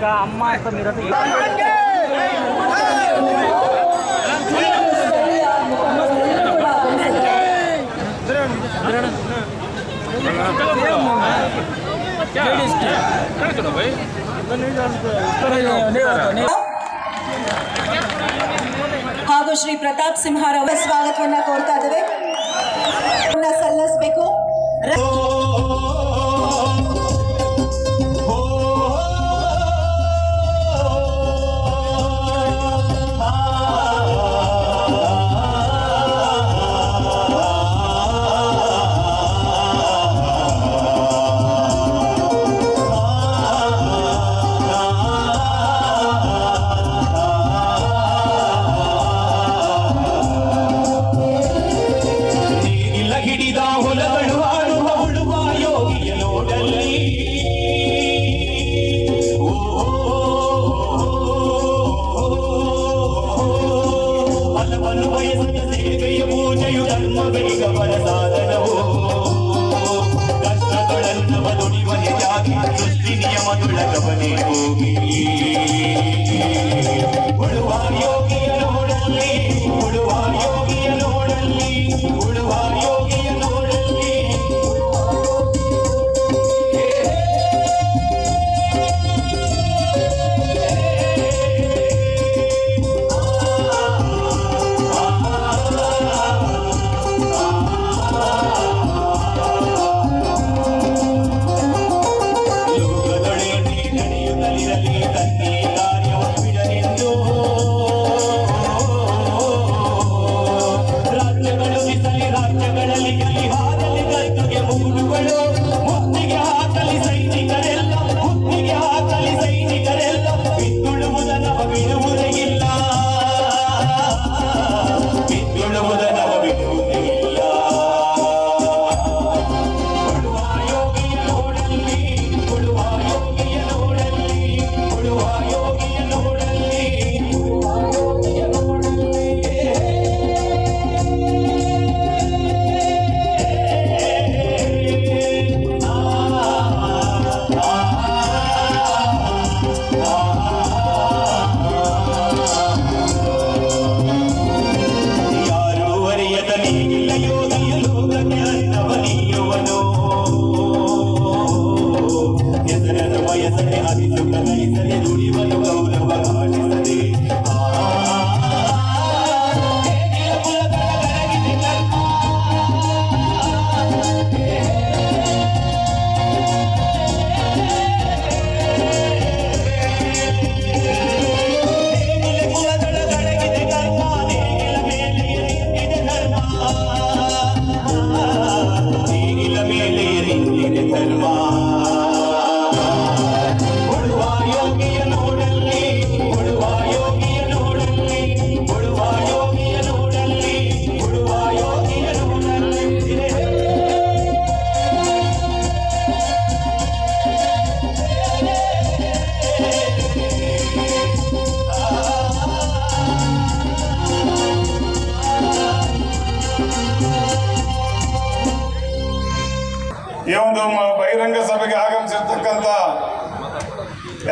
ಈಗ ಅಮ್ಮ ಅಂತ ಇರೋದು ಹಾಗೂ ಶ್ರೀ ಪ್ರತಾಪ್ ಸಿಂಹರವರ ಸ್ವಾಗತವನ್ನ ಕೋರ್ತಾ ಇದ್ದೇವೆ ಪೂರ್ಣ ಸಲ್ಲಿಸಬೇಕು I know.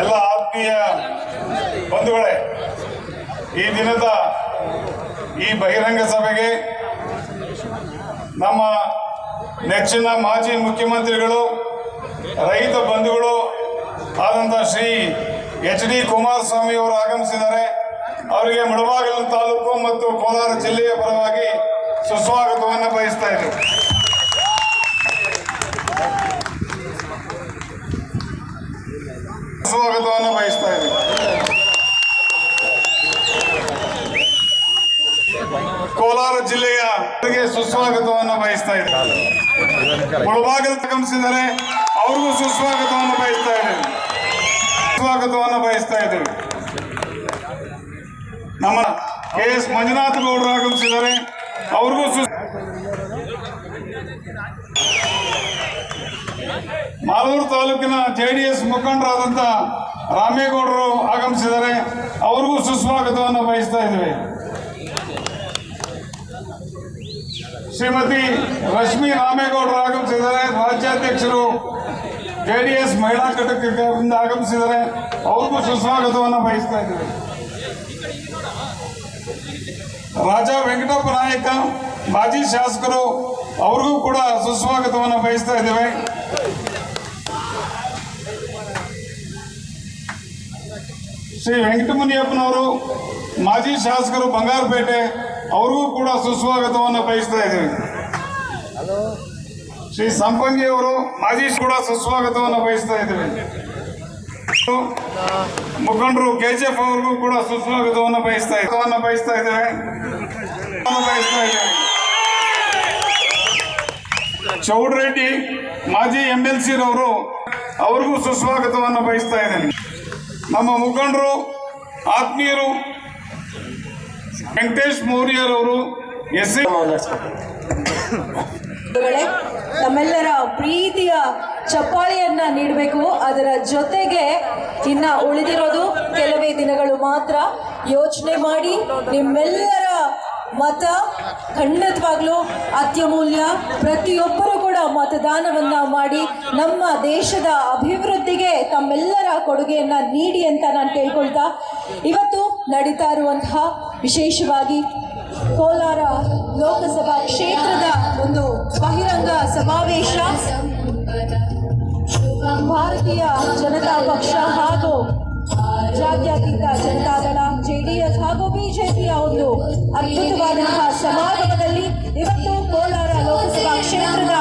ಎಲ್ಲ ಆತ್ಮೀಯ ಬಂಧುಗಳೇ, ಈ ದಿನದ ಈ ಬಹಿರಂಗ ಸಭೆಗೆ ನಮ್ಮ ನೆಚ್ಚಿನ ಮಾಜಿ ಮುಖ್ಯಮಂತ್ರಿಗಳು, ರೈತ ಬಂಧುಗಳು ಆದಂಥ ಶ್ರೀ ಎಚ್ ಡಿ ಕುಮಾರಸ್ವಾಮಿ ಅವರು ಆಗಮಿಸಿದ್ದಾರೆ. ಅವರಿಗೆ ಮುಳಬಾಗಿಲು ತಾಲೂಕು ಮತ್ತು ಕೋಲಾರ ಜಿಲ್ಲೆಯ ಪರವಾಗಿ ಸುಸ್ವಾಗತವನ್ನು ಬಯಸ್ತಾ ಇದ್ದೇವೆ ಸ್ವಾಗತವನ್ನು ಬಯಸ್ತಾ ಇದ್ದೀವಿ ಕೋಲಾರ ಜಿಲ್ಲೆಯ ಸುಸ್ವಾಗತವನ್ನು ಬಯಸ್ತಾ ಇದ್ದಾರೆ. ಆಗಮಿಸಿದರೆ ಅವ್ರಿಗೂ ಸುಸ್ವಾಗತವನ್ನು ಬಯಸ್ತಾ ಇದ್ದೇವೆ ಸುಸ್ವಾಗತವನ್ನು ಬಯಸ್ತಾ ಇದ್ದೇವೆ. ನಮ್ಮ ಕೆ ಎಸ್ ಮಂಜುನಾಥ್ ಗೌಡರು ಆಗಮಿಸಿದ್ದಾರೆ ಅವ್ರಿಗೂ ಸು ಮಾಲೂರು ತಾಲೂಕಿನ ಜೆ ಡಿ ಎಸ್ ಮುಖಂಡರಾದಂಥ ರಾಮೇಗೌಡರು ಆಗಮಿಸಿದರೆ ಅವ್ರಿಗೂ ಸುಸ್ವಾಗತವನ್ನು ಬಯಸ್ತಾ ಇದ್ದೇವೆ. ಶ್ರೀಮತಿ ರಶ್ಮಿ ರಾಮೇಗೌಡರು ಆಗಮಿಸಿದ್ದಾರೆ. ರಾಜ್ಯಾಧ್ಯಕ್ಷರು ಜೆಡಿಎಸ್ ಮಹಿಳಾ ಘಟಕದಿಂದ ಆಗಮಿಸಿದ್ದಾರೆ. ಅವ್ರಿಗೂ ಸುಸ್ವಾಗತವನ್ನು ಬಯಸ್ತಾ ಇದ್ದೇವೆ. ರಾಜ ವೆಂಕಟಪ್ಪ ನಾಯಕ, ಮಾಜಿ ಶಾಸಕರು, ಅವ್ರಿಗೂ ಕೂಡ ಸುಸ್ವಾಗತವನ್ನು ಬಯಸ್ತಾ ಇದ್ದೇವೆ. ಶ್ರೀ ವೆಂಕಟಮುನಿಯಪ್ಪನವರು, ಮಾಜಿ ಶಾಸಕರು ಬಂಗಾರಪೇಟೆ ಅವ್ರಿಗೂ ಕೂಡ ಸುಸ್ವಾಗತವನ್ನು ಬಯಸ್ತಾ ಇದ್ದೇವೆ. ಶ್ರೀ ಸಂಪಂಗಿ ಅವರು ಮಾಜಿ ಕೂಡ ಸುಸ್ವಾಗತವನ್ನು ಬಯಸ್ತಾ ಇದ್ದೇವೆ. ಮುಖಂಡರು ಕೆಜಿಎಫ್ ಅವ್ರಿಗೂ ಕೂಡ ಸುಸ್ವಾಗತವನ್ನು ಬಯಸ್ತಾ ಇದ್ದೇವೆ. ಬಯಸ್ತಾ ಇದ್ದೇವೆ. ಬಯಸ್ತಾ ಇದ್ದೇವೆ. ಚೌಡ್ರೆಡ್ಡಿ ಮಾಜಿ ಎಂ ಎಲ್ ಸಿ ರವರು ಅವ್ರಿಗೂ ಸುಸ್ವಾಗತವನ್ನು ಬಯಸ್ತಾ ಇದ್ದೇನೆ. ನಮ್ಮ ಮುಖಂಡರು ಆತ್ಮೀಯರು ವೆಂಕಟೇಶ್ ಮೌರ್ಯರವರು ಎಸ್ ಸಿ ತಮ್ಮೆಲ್ಲರ ಪ್ರೀತಿಯ ಚಪ್ಪಾಳಿಯನ್ನ ನೀಡಬೇಕು. ಅದರ ಜೊತೆಗೆ ಇನ್ನ ಉಳಿದಿರೋದು ಕೆಲವೇ ದಿನಗಳು ಮಾತ್ರ ಯೋಚನೆ ಮಾಡಿ ನಿಮ್ಮೆಲ್ಲರ ಮತ ಖಂಡಿತವಾಗ್ಲೂ ಅತ್ಯಮೂಲ್ಯ. ಪ್ರತಿಯೊಬ್ಬರು ಕೂಡ ಮತದಾನವನ್ನ ಮಾಡಿ ನಮ್ಮ ದೇಶದ ಅಭಿವೃದ್ಧಿಗೆ ತಮ್ಮೆಲ್ಲರ ಕೊಡುಗೆಯನ್ನ ನೀಡಿ ಅಂತ ನಾನು ಕೇಳ್ಕೊಳ್ತಾ. ಇವತ್ತು ನಡೀತಾ ಇರುವಂತಹ ವಿಶೇಷವಾಗಿ ಕೋಲಾರ ಲೋಕಸಭಾ ಕ್ಷೇತ್ರದ ಒಂದು ಬಹಿರಂಗ ಸಮಾವೇಶ. ಭಾರತೀಯ ಜನತಾ ಪಕ್ಷ ಹಾಗೂ ಜಾತ್ಯತೀತ ಜನತಾದಳ ಜೆಡಿಎಸ್ ಹಾಗೂ ಬಿಜೆಪಿಯ ಒಂದು ಅದ್ಭುತವಾದಂತಹ ಸಮಾಗಮದಲ್ಲಿ ಇವತ್ತು ಕೋಲಾರ ಲೋಕಸಭಾ ಕ್ಷೇತ್ರದ